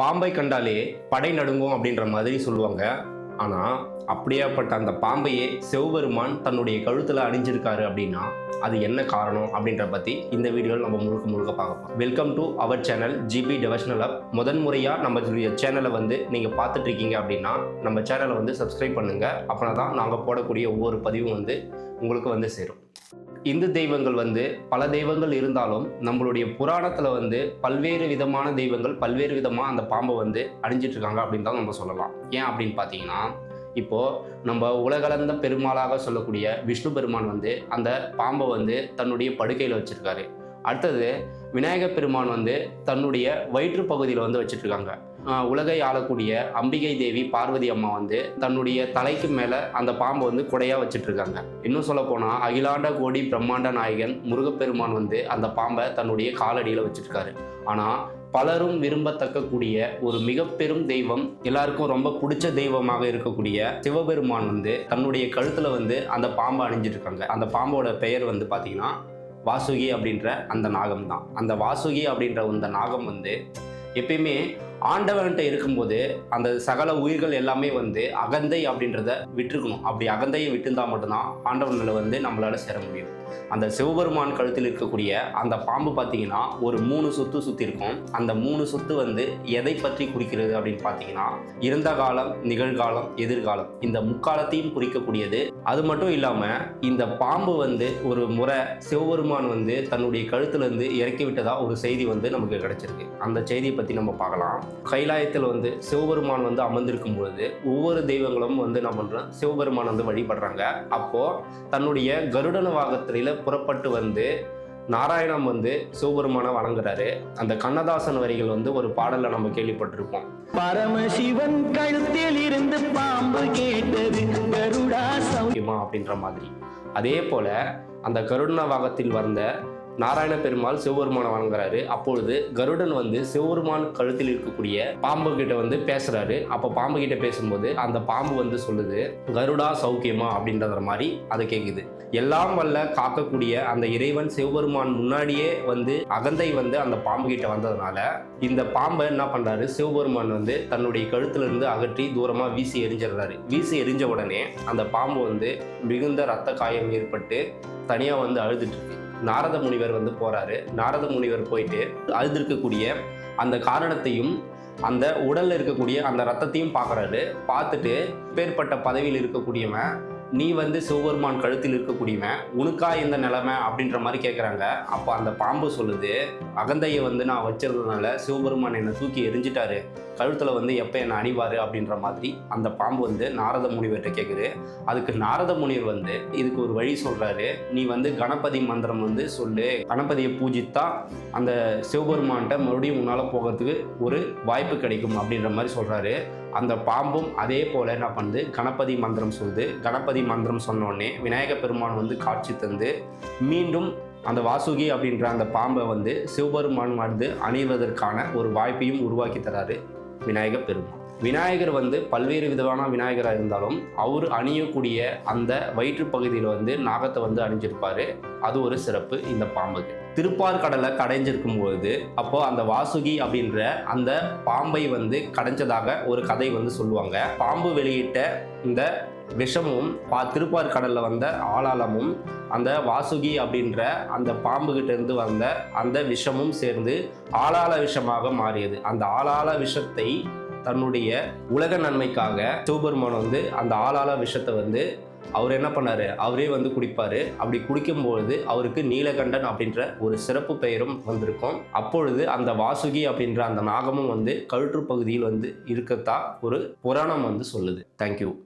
பாம்பை கண்டாலே படை நடுங்கும் அப்படின்ற மாதிரி சொல்லுவாங்க. ஆனால் அப்படியாப்பட்ட அந்த பாம்பையே சிவபெருமான் தன்னுடைய கழுத்தில் அணிஞ்சிருக்காரு அப்படின்னா அது என்ன காரணம் அப்படின்ற பற்றி இந்த வீடியோவில் நம்ம முழுக்க முழுக்க பார்க்கலாம் welcome to our channel GB devotional அப் முதன் முறையாக நம்ம சேனலை வந்து நீங்கள் பார்த்துட்டு இருக்கீங்க அப்படின்னா நம்ம சேனலை வந்து சப்ஸ்கிரைப் பண்ணுங்கள் அப்படின்னா தான் நாங்கள் போடக்கூடிய ஒவ்வொரு பதிவும் வந்து உங்களுக்கு வந்து சேரும். இந்து தெய்வங்கள் வந்து பல தெய்வங்கள் இருந்தாலும் நம்மளுடைய புராணத்தில் வந்து பல்வேறு விதமான தெய்வங்கள் பல்வேறு விதமாக அந்த பாம்பை வந்து அணிஞ்சிட்டு இருக்காங்க அப்படின்னு தான் நம்ம சொல்லலாம். ஏன் அப்படின்னு பார்த்தீங்கன்னா இப்போ நம்ம உலகளந்த பெருமாளாக சொல்லக்கூடிய விஷ்ணு பெருமான் வந்து அந்த பாம்பை வந்து தன்னுடைய படுக்கையில் வச்சிருக்காரு. அடுத்தது விநாயகர் பெருமான் வந்து தன்னுடைய வயிற்று பகுதியில் வந்து வச்சுட்ருக்காங்க. இருக்காங்க உலகை ஆளக்கூடிய அம்பிகை தேவி பார்வதி அம்மா வந்து தன்னுடைய தலைக்கு மேலே அந்த பாம்பை வந்து குடையா வச்சிட்டு இருக்காங்க இன்னும் சொல்ல போனால் அகிலாண்ட கோடி பிரம்மாண்ட நாயகன் முருகப்பெருமான் வந்து அந்த பாம்பை தன்னுடைய காலடியில் வச்சிருக்காரு ஆனால் பலரும் விரும்பத்தக்கக்கூடிய ஒரு மிக பெரும் தெய்வம் எல்லாருக்கும் ரொம்ப பிடிச்ச தெய்வமாக இருக்கக்கூடிய சிவபெருமான் வந்து தன்னுடைய கழுத்தில் வந்து அந்த பாம்பை அணிஞ்சிட்ருக்காங்க. அந்த பாம்போட பெயர் வந்து பார்த்தீங்கன்னா வாசுகி அப்படின்ற அந்த நாகம் தான் அந்த வாசுகி அப்படின்ற அந்த நாகம் வந்து எப்பயுமே ஆண்டவன்கிட்ட இருக்கும்போது அந்த சகல உயிர்கள் எல்லாமே வந்து அகந்தை அப்படின்றத விட்டுருக்கணும். அப்படி அகந்தையை விட்டுருந்தா மட்டும்தான் ஆண்டவனில் வந்து நம்மளால் சேர முடியும். அந்த சிவபெருமான் கழுத்தில் இருக்கக்கூடிய அந்த பாம்பு பார்த்தீங்கன்னா ஒரு மூணு சொத்து சுற்றி இருக்கும். அந்த மூணு சொத்து வந்து எதை பற்றி குறிக்கிறது அப்படின்னு பார்த்தீங்கன்னா இருந்த காலம் நிகழ்காலம் எதிர்காலம். இந்த முக்காலத்தையும் குறிக்கக்கூடியது. அது மட்டும் இல்லாமல் இந்த பாம்பு வந்து ஒரு முறை சிவபெருமான் வந்து தன்னுடைய கழுத்துலேருந்து இறக்கி விட்டதா ஒரு செய்தி வந்து நமக்கு கிடைச்சிருக்கு. அந்த செய்தியை பற்றி நம்ம பார்க்கலாம். கைலாயத்தில் வந்து சிவபெருமான் வந்து அமர்ந்திருக்கும் பொழுது ஒவ்வொரு தெய்வங்களும் வந்து என்ன பண்ணுறோம் சிவபெருமான் வந்து வழிபடுறாங்க. அப்போ தன்னுடைய கருடன வாகத்தில புறப்பட்டு வந்து நாராயணம் வந்து சிவபெருமானை வணங்குறாரு. அந்த கண்ணதாசன் வரிகள் வந்து ஒரு பாடல்ல நம்ம கேள்விப்பட்டிருப்போம். பரமசிவன் கழுத்தில் இருந்து பாம்பு கேட்டது கருடா அப்படின்ற மாதிரி. அதே போல அந்த கருடன வாகத்தில் வந்த நாராயண பெருமாள் சிவபெருமானை வணங்குறாரு. அப்பொழுது கருடன் வந்து சிவபெருமான் கழுத்தில் இருக்கக்கூடிய பாம்பு கிட்ட வந்து பேசுறாரு. அப்ப பாம்பு கிட்ட பேசும்போது அந்த பாம்பு வந்து சொல்லுது கருடா சௌக்கியமா? அப்படின்றத மாதிரி அதை கேக்குது. எல்லாம் வல்ல காக்கக்கூடிய அந்த இறைவன் சிவபெருமான் முன்னாடியே வந்து அகந்தை வந்து அந்த பாம்பு கிட்ட வந்ததுனால இந்த பாம்பை என்ன பண்றாரு? சிவபெருமான் வந்து தன்னுடைய கழுத்துல இருந்து அகற்றி தூரமா வீசி எரிஞ்சிடுறாரு. வீசி எரிஞ்ச உடனே அந்த பாம்பு வந்து மிகுந்த ரத்த காயம் ஏற்பட்டு தனியா வந்து அழுதுட்டு இருக்கு. நாரத முனிவர் வந்து போகிறாரு நாரத முனிவர் போயிட்டு அழுதுருக்கக்கூடிய அந்த காரணத்தையும் அந்த உடலில் இருக்கக்கூடிய அந்த ரத்தத்தையும் பார்க்குறாரு. பார்த்துட்டு பேர்பட்ட பதவியில் இருக்கக்கூடியவன் நீ வந்து சிவபெருமான் கழுத்தில் இருக்கக்கூடியவன் உனக்கா இந்த நிலைமை அப்படின்ற மாதிரி கேட்குறாங்க அப்போ அந்த பாம்பு சொல்லுது அகந்தையை வந்து நான் வச்சிருந்ததுனால சிவபெருமான் என்னை தூக்கி எரிஞ்சிட்டாரு. கழுத்தில் வந்து எப்போ என்னை அணிவார்? அப்படின்ற மாதிரி அந்த பாம்பு வந்து நாரத முனிவர்கிட்ட கேட்குது அதுக்கு நாரத முனிவர் வந்து இதுக்கு ஒரு வழி சொல்கிறாரு நீ வந்து கணபதி மந்திரம் வந்து சொல்லு. கணபதியை பூஜித்தா அந்த சிவபெருமான்கிட்ட மறுபடியும் உன்னால் போகிறதுக்கு ஒரு வாய்ப்பு கிடைக்கும். அப்படின்ற மாதிரி சொல்கிறாரு அந்த பாம்பும் அதே போல் என்ன பண்ணுது? கணபதி மந்திரம் சொல்லுது. கணபதி மந்திரம் சொன்னோடனே விநாயக பெருமான் வந்து காட்சி தந்து மீண்டும் அந்த வாசுகி அப்படின்ற அந்த பாம்பை வந்து சிவபெருமான் வந்து அணிவதற்கான ஒரு வாய்ப்பையும் உருவாக்கி தராரு விநாயக பெருமான். விநாயகர் வந்து பல்வேறு விதமான விநாயகராக இருந்தாலும் அவர் அணியக்கூடிய அந்த வயிற்று பகுதியில் வந்து நாகத்தை வந்து அணிஞ்சிருப்பாரு. அது ஒரு சிறப்பு இந்த பாம்புக்கு. திருப்பார் கடலை கடைஞ்சிருக்கும் பொழுது அப்போ அந்த வாசுகி அப்படின்ற அந்த பாம்பை வந்து கடைஞ்சதாக ஒரு கதை வந்து சொல்லுவாங்க. பாம்பு வெளியிட்ட இந்த விஷமும் பா திருப்பார்கடலில் வந்த ஆளாளமும் அந்த வாசுகி அப்படின்ற அந்த பாம்புகிட்டேருந்து வந்த அந்த விஷமும் சேர்ந்து ஆளாள விஷமாக மாறியது. அந்த ஆளாள விஷத்தை தன்னுடைய உலக நன்மைக்காக சிவபெருமான் வந்து அந்த ஆளாள விஷத்தை வந்து அவர் என்ன பண்ணாரு? அவரே வந்து குடிப்பார். அப்படி குடிக்கும்பொழுது அவருக்கு நீலகண்டன் அப்படின்ற ஒரு சிறப்பு பெயரும் வந்திருக்கும். அப்பொழுது அந்த வாசுகி அப்படின்ற அந்த நாகமும் வந்து கழுற்று பகுதியில் வந்து இருக்கத்தா ஒரு புராணம் வந்து சொல்லுது. தேங்க்யூ